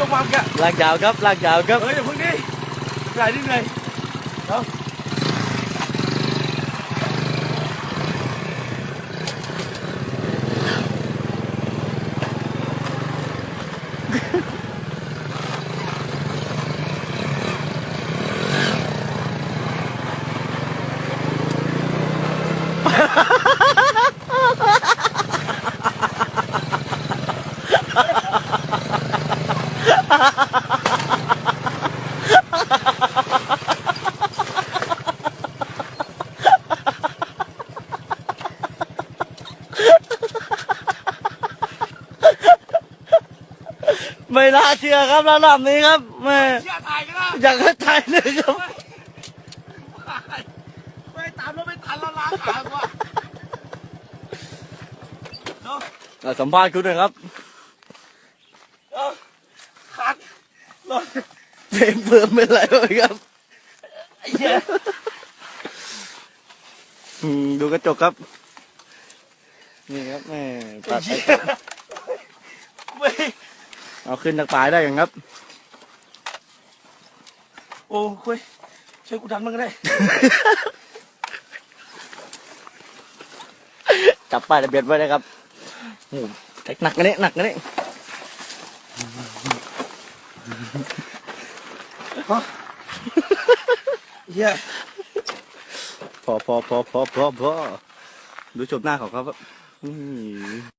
ยกวางแกะลากยาวครับลาก ไหลนิดเลยเนาะไม่น่าเชื่อครับระดับนี้ครับแม่เชี่ยถ่ายกันนะอยากให้ถ่ายเลยครับไม่ตามแล้วไม่ทันแล้วล้างขากูอะเนาะอะสัมภาษณ์คุณหน่อยครับ เนาะขาด รถเพลงเพิ่มเป็นไรบ้างครับไอ้เหี้ยอืมดูกระจกครับ นี่ครับแม่ไอ้ตัดเหี้ยไม่เอาขึ้นจากปลายได้ยังครับ โอ้คุยช่วยกูดันมันก็ได้ จับป้ายทะเบียนไว้นะครับโอ้โหหนักกันนี่หนักกันนี่ ฮะเหี้ยพอพอพอพอพอพอดูจบหน้าของเขาครับ